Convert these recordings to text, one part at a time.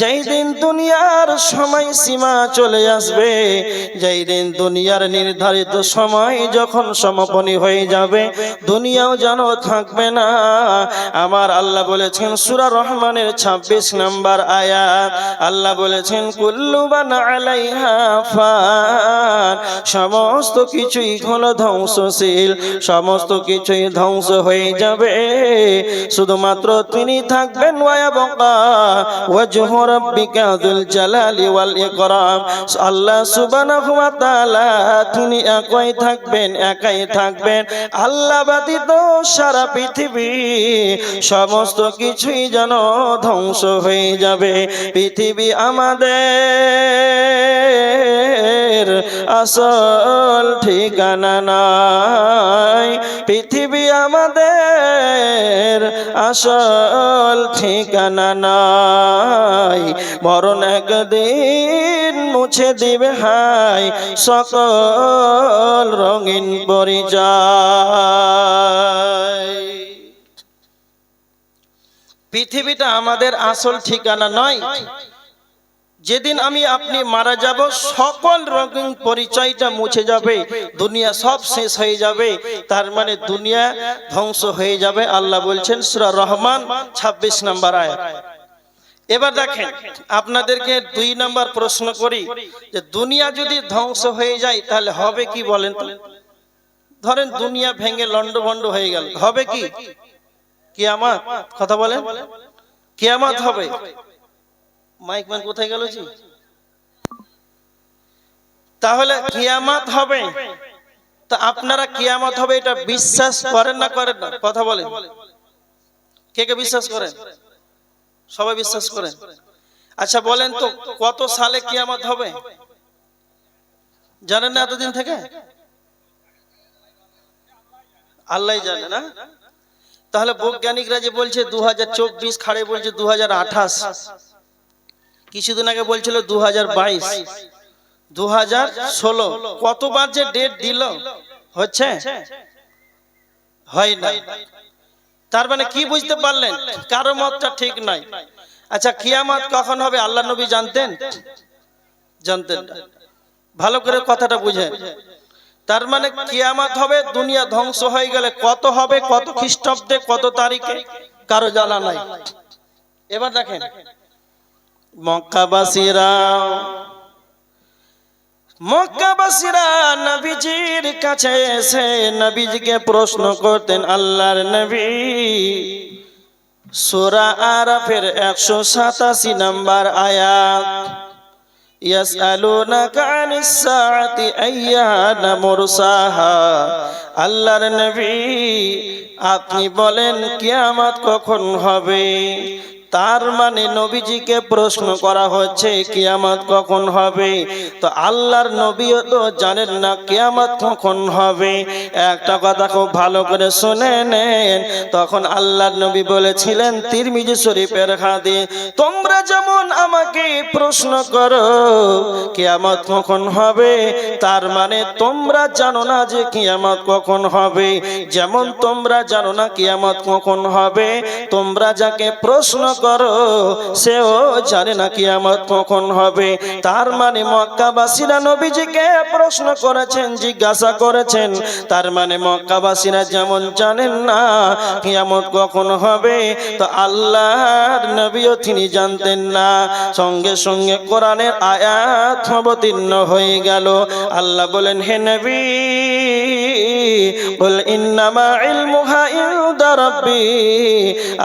যেই দিন দুনিয়ার সময় সীমা চলে আসবে যেই দিন দুনিয়ার নির্ধারিত সময় যখন সমাপনী হয়ে যাবে, দুনিয়াও যেন থাকবে না। আমার আল্লাহ বলেছেন সুরা রহমানের ২৬ নাম্বার আয়াত, আল্লাহ বলেছেন কুল্লুবান আলাইহা ফান। সমস্ত কিছুই হলো ধ্বংসশীল, সমস্ত কিছুই ধ্বংস হয়ে যাবে। শুধুমাত্র তিনি থাকবেন ওয়া ওয়াজহু রাব্বিকা যুল জালালি ওয়াল ইকরাম। আল্লাহ সুবহানাহু ওয়া তাআলা তিনি একাই থাকবেন একাই থাকবেন। আল্লাহ ব্যতীত সারা পৃথিবী সমস্ত কিছুই যেন ধ্বংস হয়ে যাবে। পৃথিবী আমাদের আসল ঠিকানা নাই। পৃথিবী আমাদের আসল ঠিকানা নাই। মরণ একদিন মুছে দিবে হাই, সকল রঙিন পরিচয় পৃথিবীটা আমাদের আসল ঠিকানা নয়। যেদিন আমি আপনি মারা যাব, সকল রঙিন পরিচয়টা মুছে যাবে, দুনিয়া সব শেষ হয়ে যাবে, তার মানে দুনিয়া ধ্বংস হয়ে যাবে। আল্লাহ বলছেন, সুরা রহমান ২৬ নাম্বার আয়াত। এবার দেখেন, আপনাদেরকে দুই নাম্বার প্রশ্ন করি, যে দুনিয়া যদি ধ্বংস হয়ে যায়, তাহলে হবে কি বলেন ধরেন দুনিয়া ভেঙে লন্ডভন্ড হয়ে গেল, হবে কি? কিয়ামত, কথা বলেন। কিয়ামত হবে। মাইক ম্যান কোথায় গেল জি? তাহলে কিয়ামত হবে। তা আপনারা কিয়ামত হবে, এটা বিশ্বাস করেন না করেন না? কথা বলেন। কে কে বিশ্বাস করেন? সবাই বিশ্বাস করেন। আচ্ছা বলেন তো কত সালে কিয়ামত হবে? জানেন না এতদিন থেকে? আল্লাহ জানে না। তাহলে বৈজ্ঞানিকরা যে বলছে দু হাজার চব্বিশ খাড়ে বলছে দু হাজার আঠাশ। কিছুদিন আগে বলছিল দু হাজার বাইশ। দু হাজার ষোলো। কতবার যে ডেট দিল হচ্ছে? হয় না তার মানে কি বুঝতে পারলেন? কারও মতটা ঠিক নাই। আচ্ছা কিয়ামত কখন হবে? আল্লাহ নবী জানতেন? জানতেন ভালো করে কথাটা বুঝেন। তার মানে কিয়ামত হবে, দুনিয়া ধ্বংস হয়ে গেলে কত হবে, কত খ্রিস্টাব্দে, কত তারিখে? কারও জানা নাই। এবার দেখেন। মক্কাবাসীরা মক্কাবাসীরা নবীজির কাছে এসে নবীজিকে প্রশ্ন করতেন, আল্লাহর নবী, সূরা আরাফের একশো সাতাশি নম্বর আয়াত, ইয়াসআলুনাকা আনিস সাআতি আইয়ানা মুরসাহা, আল্লাহর নবী, আপনি বলেন কিয়ামত কখন হবে? তার মানে নবীজিকে প্রশ্ন করা হচ্ছে কিয়ামত কখন হবে? তো আল্লাহর নবীও তো জানেন না কিয়ামত কখন হবে। একটা কথা খুব ভালো করে শুনে নেন। তখন আল্লাহর নবী বলেছিলেন, তিরমিজি শরীফের হাতে তোমরা যেমন আমাকে প্রশ্ন করো, কিয়ামত কখন হবে? তার মানে তোমরা জানো না যে কিয়ামত কখন হবে। যেমন তোমরা জানো না কিয়ামত কখন হবে, তোমরা যাকে প্রশ্ন করো, সেও জানে না কিয়ামত কখন হবে। তার মানে মক্কাবাসীরা নবীজিকে প্রশ্ন করেছেন, জিজ্ঞাসা করেছেন, তার মানে মক্কাবাসীরা যেমন জানেন না কিয়ামত কখন হবে, তো আল্লাহর নবীও তিনি জানতেন না। সঙ্গে সঙ্গে কোরআনের আয়াত অবতীর্ণ হয়ে গেল। আল্লাহ বলেন, হে নবী বল, ইন্নামা ইলমুহা ইনদা রাব্বি।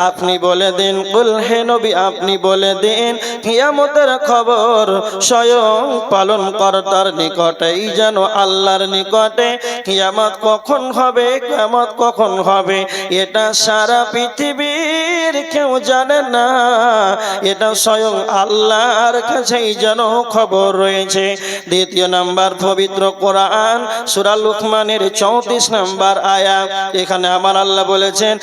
আপনি বলে দেন কুল হে নবী, আপনি বলে দেন, কিয়ামতের খবর স্বয়ং পালন কর্তার নিকটেই যেন আল্লাহর নিকটে। কিয়ামত কখন হবে, কিয়ামত কখন হবে, এটা সারা পৃথিবীর কেউ জানে না। এটা স্বয়ং আল্লাহর কাছেই যেন খবর রয়েছে। দ্বিতীয় নাম্বার, পবিত্র কোরআন, সূরা লুকমানের চৌত্রিশ চৌত্রিশ নাম্বার আয়া, এখানে আমার আল্লাহ বলেছেন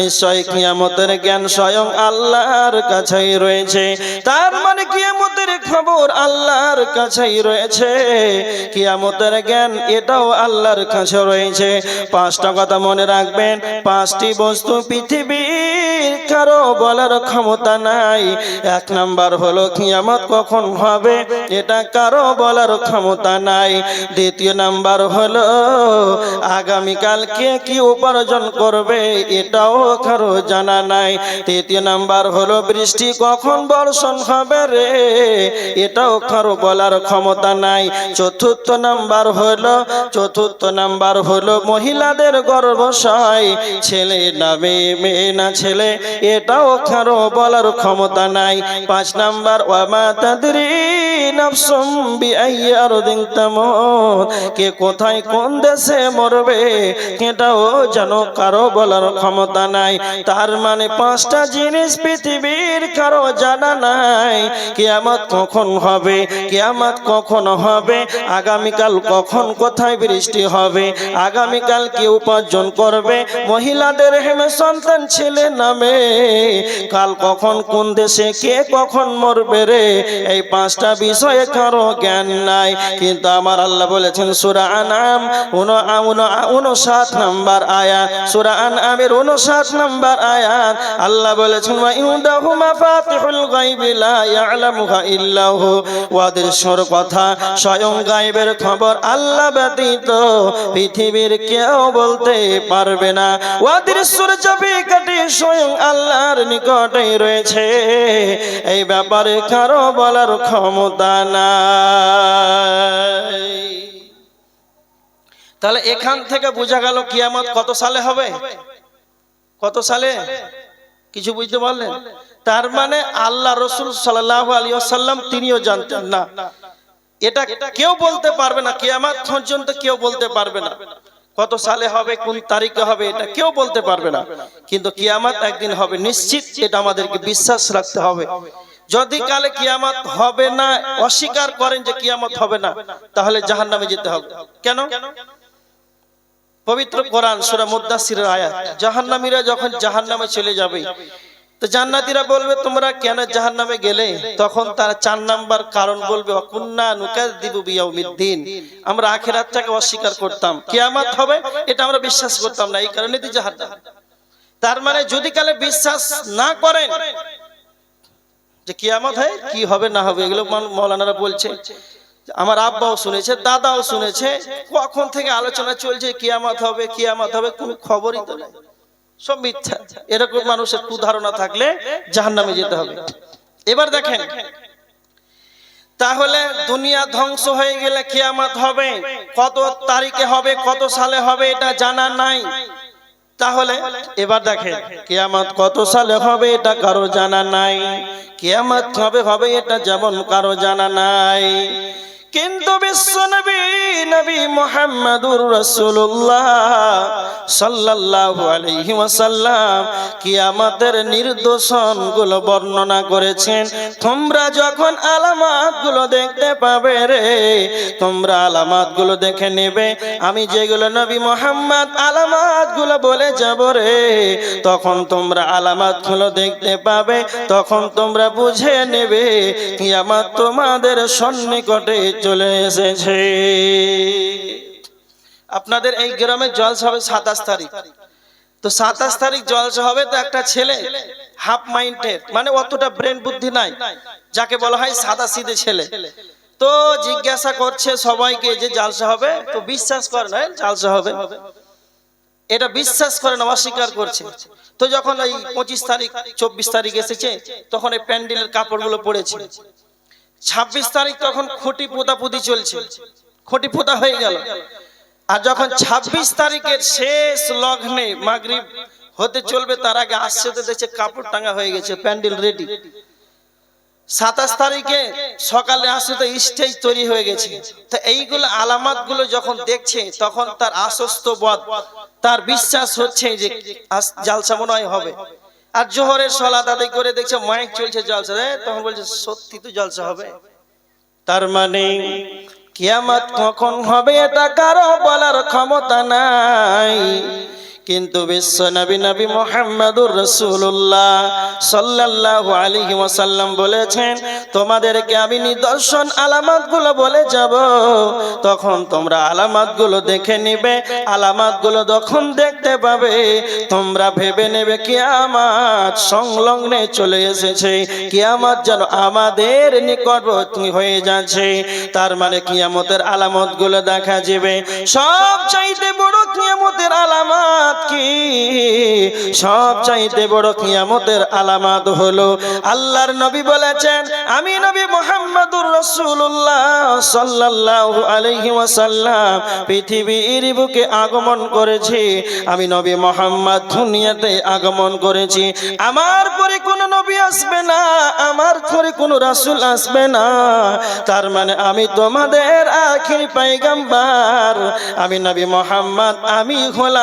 নিশ্চয় কিয়ামতের জ্ঞান স্বয়ং আল্লাহর কাছেই রয়েছে। তার মানে কিয়ামতের খবর আল্লাহর কাছেই রয়েছে। কিয়ামতের জ্ঞান এটাও আল্লাহর কাছে রয়েছে। পাঁচটা কথা মনে রাখবেন, পাঁচটি বস্তু পৃথিবীর কারও বলার ক্ষমতা নাই। এক নাম্বার হলো কিয়ামত কখন হবে এটা কারও বলার ক্ষমতা নাই। দ্বিতীয় নাম্বার হলো আগামীকাল কে কি উপার্জন করবে এটাও কারও জানা নাই। তৃতীয় নাম্বার হলো, বৃষ্টি কখন বর্ষণ হবে রে? এটাও কারও বলার ক্ষমতা নাই। চতুর্থ নাম্বার হলো, চতুর্থ নাম্বার হলো, মহিলাদের গর্ভশয়, ছেলে না মেয়ে মেয়ে না ছেলে, এটাও কারও বলার ক্ষমতা নাই। পাঁচ নাম্বার, ওয়ামা তাদরি কে কোথায় কোন দেশে মরবে কারও বলার ক্ষমতা নাই। তার মানে পাঁচটা জিনিস পৃথিবীর কারও জানা নাই। কখন হবে কখন হবে, আগামীকাল কখন কোথায় বৃষ্টি হবে, আগামীকাল কি উপার্জন করবে, মহিলাদের হেমে সন্তান ছেলে নামে, কাল কখন কোন দেশে কে কখন মরবে রে, এই পাঁচটা বিষয়ে কারও জ্ঞান নাই। কিন্তু আমার আল্লাহ বলেছেন, সুরা আনাম উনষাট নাম্বার সুরা উনষাট নাম্বার আয়াত। আল্লাহ বলেছেন কথা স্বয়ং গায়বের খবর আল্লাহ ব্যতীত পৃথিবীর কেউ বলতে পারবে না। ওয়াদের সূর্য বিকাটি স্বয়ং আল্লাহর নিকটেই রয়েছে। এই ব্যাপারে কারও বলার ক্ষমতা তাহলে এখান থেকে বোঝা গেল কিয়ামত কত সালে হবে? কত সালে? কিছু বুঝতে পারলেন? তার মানে আল্লাহ রসুল সাল্লাহ আলী আসাল্লাম তিনিও জানতেন না। এটা কেউ বলতে পারবে না, কিয়ামত পর্যন্ত কেউ বলতে পারবে না। কত সালে হবে, কোন তারিখে হবে, এটা কেউ বলতে পারবে না। কিন্তু কিয়ামত একদিন হবে, নিশ্চিত এটা আমাদেরকে বিশ্বাস রাখতে হবে। যদি কালে কিয়ামত হবে না, অস্বীকার করেন যে কিয়ামত হবে না, তাহলে জাহান্নামে যেতে হবে। কেন? পবিত্র কোরআন, সূরা মুদাসসিরের আয়াত। জাহান্নামীরা যখন জাহান্নামে চলে যাবে, তো জান্নাতীরা বলবে, তোমরা কেন জাহান্নামে গেলে? তখন তারা চার নাম্বার কারণ বলবে অকুন্না নুকাযযিবু বিয়াউমিদ্দিন। আমরা আখিরাতটাকে অস্বীকার করতাম। কিয়ামত হবে, এটা আমরা বিশ্বাস করতাম না, এই কারণে জাহান্নাম। তার মানে যদি কালে বিশ্বাস না করেন যে কিয়ামত হয়, কি হবে না হবে, এগুলো মৌলানারা বলছে। আমার আব্বাও শুনেছে, দাদাও শুনেছে, কখন থেকে আলোচনা চলছে, কিয়ামত হবে কিয়ামত হবে, কোনো খবরই তো নাই। সব মিথ্যা। এরকম মানুষের কুধারণা থাকলে জাহান্নামে যেতে হবে। এবার দেখেন, তাহলে দুনিয়া ধ্বংস হয়ে গেলে কিয়ামত হবে, কত তারিখে হবে, কত সালে হবে, এটা জানা নাই। তাহলে এবার দেখেন, কেয়ামত কত সালে হবে এটা কারও জানা নাই। কেয়ামত কবে হবে এটা যেমন কারও জানা নাই। কিন্তু বিশ্বনবী নবী মুহাম্মদুর রাসূলুল্লাহ সাল্লাল্লাহু আলাইহি ওয়াসাল্লাম কিয়ামতের নির্দোষণগুলো বর্ণনা করেছেন। তোমরা যখন আলামাতগুলো দেখতে পাবে রে, তোমরা আলামাতগুলো দেখে নেবে। আমি যেগুলো নবী মোহাম্মদ আলামাতগুলো বলে যাব রে, তখন তোমরা আলামাতগুলো দেখতে পাবে, তখন তোমরা বুঝে নেবে। কি কিয়ামত তোমাদের সন্নিকটে চলে এসেছে। আপনাদের এই গ্রামে জলসা হবে সাতাশ তারিখ। তো সাতাশ তারিখ জলসা হবে তো একটা ছেলে হাফ মাইন্ডেড মানে অতটা ব্রেন বুদ্ধি নাই, যাকে বলা হয় সাদা সিধে ছেলে। তো জিজ্ঞাসা করছে সবাইকে যে জালসা হবে, তো বিশ্বাস করে না জালসা হবে। এটা বিশ্বাস করে না, অস্বীকার করছে। তো যখন এই পঁচিশ তারিখ, চব্বিশ তারিখ এসেছে, তখন এই প্যান্ডেলের কাপড়গুলো পড়েছে। ছাব্বিশ তারিখ তখন খুঁটি পোতাপুতি চলছে। খুঁটি পোতা হয়ে গেল। আর যখন ছাব্বিশ তারিখের শেষ লগ্নে মাগরিব হতে চলবে, তার আগে আসছে তো দেখছে কাপড় টাঙ্গা হয়ে গেছে, প্যান্ডেল রেডি সাতাশ তারিখে সকালে আসছে তো স্টেজ তৈরি হয়ে গেছে। তো এইগুলো আলামাতগুলো যখন দেখছে, তখন তার আশ্বস্ত বধ, তার বিশ্বাস হচ্ছে যে জালসা মনে হবে। আর জোহরের সলা আদায় করে দেখছে মাইক চলছে জলসা। তখন বলছে, সত্যি তো জলসা হবে। তার মানে কিয়ামত কখন হবে এটা কারও বলার ক্ষমতা নাই। কিন্তু বিশ্ব নবী নবী মোহাম্মদুর রসুল্লাহ সাল্লাল্লাহু আলাইহি ওয়াসাল্লাম বলেছেন, তোমাদেরকে আমি নিদর্শন আলামতগুলো বলে যাব। তখন তোমরা আলামতগুলো দেখে নিবে, আলামতগুলো যখন দেখতে পাবে। তোমরা ভেবে নেবে কিয়ামত সংলগ্নে চলে এসেছে। কিয়ামত যেন আমাদের নিকটবর্তী হয়ে যাচ্ছে। তার মানে কিয়ামতের আলামতগুলো দেখা যাবে। সব চাইতে বড় কিয়ামতের আলামত কি? সব চাইতে বড় কিয়ামতের আলামত হলো আল্লাহর নবী বলেছেন, আমি নবী মোহাম্মদুর রাসূলুল্লাহ সাল্লাল্লাহু আলাইহি ওয়াসাল্লাম। পৃথিবীর বুকে আগমন করেছি, আমি নবী মোহাম্মদ দুনিয়াতে আগমন করেছি। আমার পরে কোনো নবী আসবে না, আমার পরে কোনো রাসূল আসবে না। তার মানে আমি তোমাদের আখির পাইগাম্বার, আমি নবী মোহাম্মদ, আমি হলাম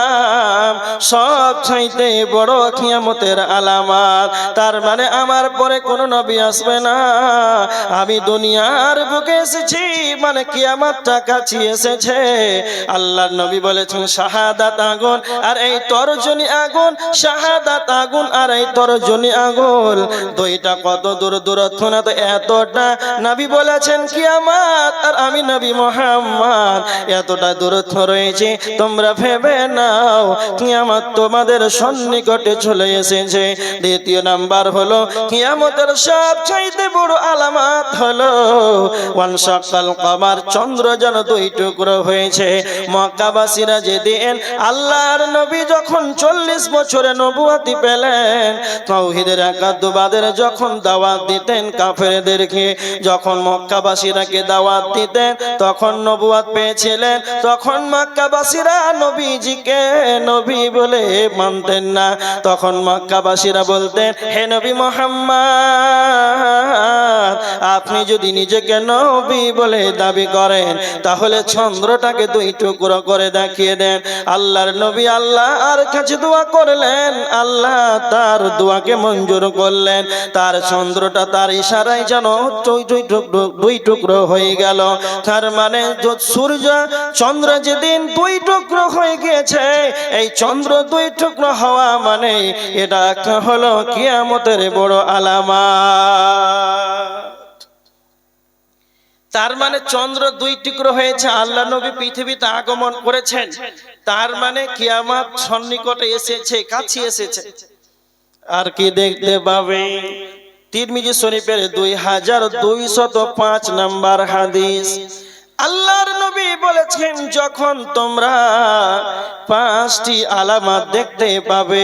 সব চাইতে বড় কিয়ামতের আলামত। তার মানে আমার পরে কোনো নবী আসবে না। আমি দুনিয়ার বুকে এসেছি মানে কিয়ামতটা কাছে এসেছে। আল্লাহর নবী বলেছেন, শাহাদাত আগুন আর এই তরজনী আগুন, শাহাদাত আগুন আর এই তরজনী আগুন। দুইটা কত দূর দূরত্ব না তো এতটা নবী বলেছেন, কিয়ামত আর আমি নবী মোহাম্মদ। এতটা দূরত্ব রয়েছে, তোমরা ভেবে নাও কিয়ামত তোমাদের সন্নিকটে চলে এসেছে। দ্বিতীয় নাম্বার হলো, কিয়ামতের সব চাইতে বড় আলামত হলো, ওয়ান সকাল কমার চন্দ্র যেন দুই টুকরো হয়েছে। মক্কাবাসীরা যেদিন আল্লাহর নবী যখন চল্লিশ বছরে নবুয়াতি পেলেন, তৌহিদের একাদ্দবাদের যখন দাওয়াত দিতেন কাফেরদেরকে, যখন মক্কাবাসীরাকে দাওয়াত দিতেন, তখন নবুয়াত পেয়েছিলেন, তখন মক্কাবাসীরা নবীজিকে নবী বলে মানতেন না। তখন মক্কাবাসীরা বলতেন, হে নবী মোহাম্মদ, আপনি যদি নিজেকে নবী বলে দাবি করেন, তাহলে চন্দ্রটাকে দুই টুকরো করে দেখিয়ে দেন। আল্লাহর নবী আল্লাহ আর কাছে দোয়া করলেন, আল্লাহ তার দোয়াকে মঞ্জুর করলেন। তার চন্দ্রটা তার ইশারায় যেন দুই টুকরো হয়ে গেল। তার মানে সূর্য, চন্দ্র যেদিন দুই টুকরো হয়ে গিয়েছে, এই চন্দ্র দুই টুকরো হওয়া মানে এটা একটা হলো কিয়ামতের বড় আলামা তার মানে চন্দ্র দুই টুকরো হয়েছে, আল্লাহ নবী পৃথিবীতে আগমন করেছেন। তার মানে কিয়ামত সন্নিকটে এসেছে, কাছে এসেছে। আর কি দেখতে পাবে? তিরমিজি শরীফের দুই হাজার দুইশত পাঁচ নাম্বার হাদিস। আল্লাহর নবী বলেছেন, যখন তোমরা পাঁচটি আলামত দেখতে পাবে,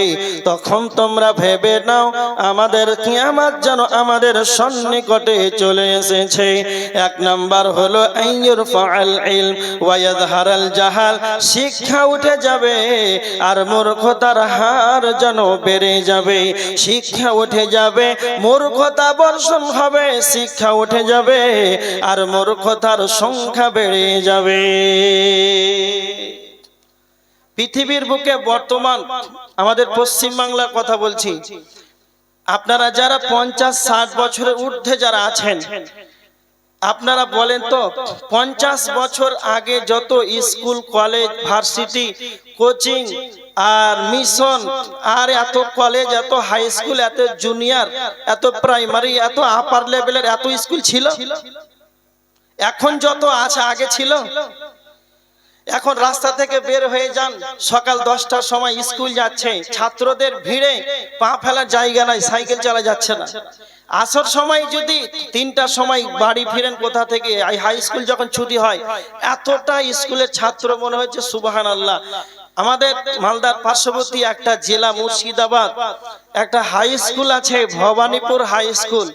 তখন তোমরা ভেবে নাও, আমাদের কিয়ামত যেন আমাদের সন্নিকটে চলে এসেছে। এক নাম্বার হলো, আইয়ুর ইলম ওয়ায়াদহারাল জাহাল, শিক্ষা উঠে যাবে আর মূর্খতার হার যেন বেড়ে যাবে। শিক্ষা উঠে যাবে, মূর্খতা বর্ষণ হবে, শিক্ষা উঠে যাবে আর মূর্খতার সংখ্যা বেড়ে যাবে। পৃথিবীর বুকে বর্তমান আমাদের পশ্চিম বাংলার কথা বলছি। আপনারা যারা পঞ্চাশ ষাট বছরের ঊর্ধ্বে যারা আছেন, আপনারা বলেন তো, পঞ্চাশ বছর আগে যত স্কুল, কলেজ, ভার্সিটি, কোচিং আর মিশন, আর এত কলেজ, এত হাই স্কুল, এত জুনিয়র, এত প্রাইমারি, এত আপার লেভেলের এত স্কুল ছিল? এখন যত আছে, আগে ছিল। এখন রাস্তা থেকে বের হয়ে যান। সকাল দশটার সময় স্কুল যাচ্ছে। ছাত্রদের ভিড়ে পা ফেলার জায়গা নাই, সাইকেল চালা যাচ্ছে না। আসর সময় যদি তিনটার সময় বাড়ি ফিরেন কোথা থেকে? হাই স্কুল যখন ছুটি হয়, এতটা স্কুলের ছাত্র মনে হচ্ছে সুবাহান আল্লাহ আমাদের মালদার পার্শ্ববর্তী একটা জেলা মুর্শিদাবাদ, একটা হাই স্কুল আছে, ভবানীপুর হাই স্কুল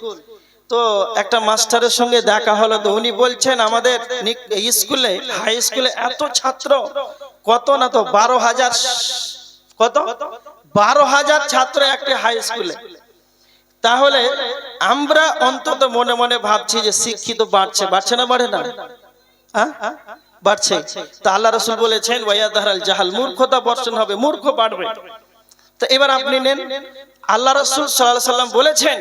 তো একটা মাস্টারের সঙ্গে দেখা হলো তো উনি বলছেন আমাদের স্কুলে, হাই স্কুলে এত ছাত্র, কত না তো বারো হাজার কত? বারো হাজার ছাত্র একটি হাই স্কুলে। তাহলে আমরা অন্তত মনে মনে ভাবছি যে শিক্ষিত বাড়ছে বাড়ছে না বাড়ে না? বাড়ছে। তা আল্লাহ রসুল বলেছেন ওয়াইয়াদাহাল জাহাল, মূর্খতা বর্ষণ হবে, মূর্খ বাড়বে। তো এবার আপনি নেন। আল্লাহ রসুল সাল্লাহ সাল্লাম বলেছেন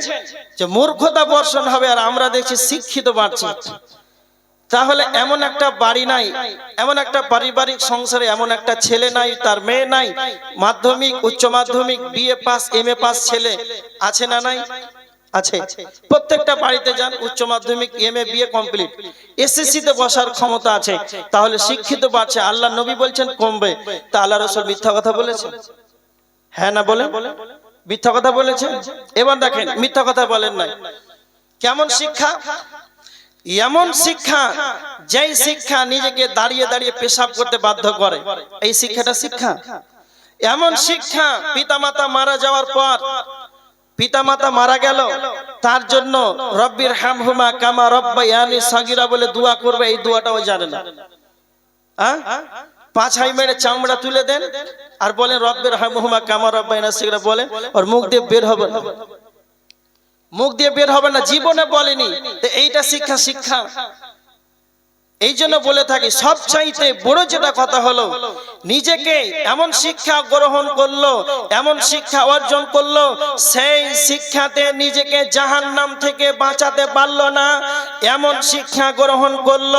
যে মূর্খতা বর্ষণ হবে আর আমরা দেখছি শিক্ষিত বাড়ছে। তাহলে এমন একটা বাড়ি নাই, এমন একটা পারিবারিক সংসারে এমন একটা ছেলে নাই, তার মেয়ে নাই, মাধ্যমিক, উচ্চ মাধ্যমিক BA pass M A pass ছেলে আছে না নাই? আছে। প্রত্যেকটা বাড়িতে যান, উচ্চ মাধ্যমিক M A BA complete SSC তে বসার ক্ষমতা আছে, তাহলে শিক্ষিত বাড়ছে। আল্লাহ নবী বলছেন, কমবে। তা আল্লাহ রসুল মিথ্যা কথা বলেছেন? হ্যাঁ না বলে বলে মিথ্যা কথা বলেছেন? এবার দেখেন, মিথ্যা কথা বলেন নাই। কেমন শিক্ষা? এমন শিক্ষা, যেই শিক্ষা নিজেকে দাঁড়িয়ে দাঁড়িয়ে পেশাব করতে বাধ্য করে। এই শিক্ষাটা শিক্ষা? এমন শিক্ষা, পিতামাতা মারা যাওয়ার পর পিতামাতা মারা গেল, তার জন্য রব্বির হামহুমা কামা রব্বা ইয়ানি সাগিরা বলে দোয়া করবে, এই দোয়াটাও জানে না। হ্যাঁ পাঁচ হাই মেরে চামড়া তুলে দেন আর বলেন, রব্বের হামহুমা কামা রব্বাইনা ইয়ানি বলেন বলে ওর মুখ দিয়ে বের হবে না। মুখ দিয়ে বের হবে না, জীবনে বলেনি। এইটা শিক্ষা শিক্ষা। এই জন্য বলে থাকি সব চাইতে বড় যেটা কথা হলো, নিজেকে এমন শিক্ষা গ্রহণ করল, এমন শিক্ষা অর্জন করল, সেই শিক্ষাতে নিজেকে জাহান নাম থেকে বাঁচাতে পারল না। এমন শিক্ষা গ্রহণ করল,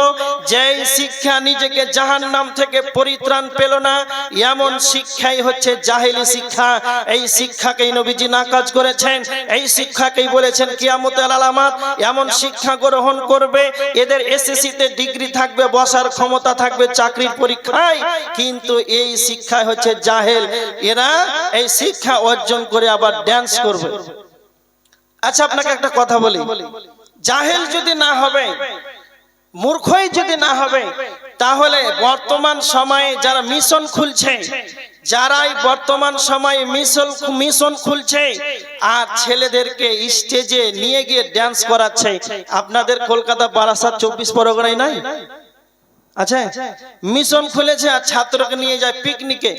যেই শিক্ষা নিজেকে জাহান নাম থেকে পরিত্রাণ পেল না। এমন শিক্ষাই হচ্ছে জাহেলি শিক্ষা। এই শিক্ষাকেই নবীজি নাকাজ করেছেন। এই শিক্ষাকেই বলেছেন কিয়ামতের আলামাত। এমন শিক্ষা গ্রহণ করবে, এদের এসএসসি তে ডিগ্রি থাকবে, বসার ক্ষমতা থাকবে চাকরির পরীক্ষায়, কিন্তু এই শিক্ষা হচ্ছে জাহেল। এরা এই শিক্ষা অর্জন করে আবার ড্যান্স করবে। আচ্ছা আপনাকে একটা কথা বলি। জাহেল যদি না হবে, মূর্খই যদি না হবে, তাহলে বর্তমান সময়ে যারা মিশন খুলছে যারাই বর্তমান সময়ে মিশন মিশন খুলছে আর ছেলেদেরকে স্টেজে নিয়ে গিয়ে ড্যান্স করাচ্ছে, আপনাদের কলকাতা বারাসাত চব্বিশ পরগনায় নাই? আচ্ছা মিশন খুলেছে আর ছাত্রকে নিয়ে যায় পিকনিকে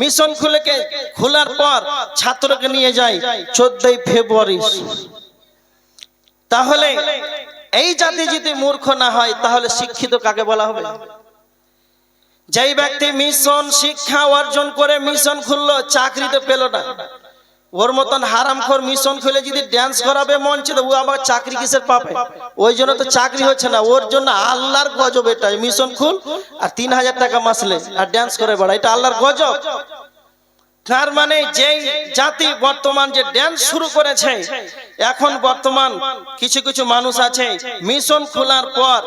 মিশন খুলেকে খোলার পর ছাত্রকে নিয়ে যায় চোদ্দই ফেব্রুয়ারি। তাহলে এই জাতি যদি মূর্খ না হয়, তাহলে শিক্ষিত কাকে বলা হবে? যেই ব্যক্তি মিশন শিক্ষা অর্জন করে মিশন খুললো চাকরি তো পেল না। ওর মতন হারাম হারামখোর মিশন খুলে যদি ড্যান্স করাবে মঞ্চে ও আবার চাকরি কিসের পাবে? ওই জন্য তো চাকরি হচ্ছে না। ওর জন্য আল্লাহর গজব এটা মিশন খুল আর তিন হাজার টাকা মাসলে আর ড্যান্স করে বেড়া এটা আল্লাহর গজব। তার মানে যেই জাতি বর্তমান যে ড্যান্স শুরু করেছে, এখন বর্তমান কিছু কিছু মানুষ আছে মিশন খোলার পর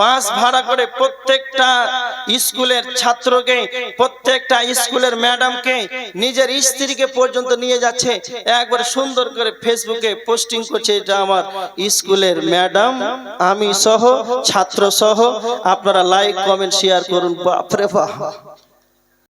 বাস ভাড়া করে প্রত্যেকটা স্কুলের ছাত্রকে, প্রত্যেকটা স্কুলের ম্যাডামকে, নিজের স্ত্রীকে পর্যন্ত নিয়ে যাচ্ছে। একবার সুন্দর করে ফেসবুকে পোস্টিং করছে, এটা আমার স্কুলের ম্যাডাম, আমি সহ, ছাত্র সহ। আপনারা লাইক কমেন্ট শেয়ার করুন। বাপরে বাপ।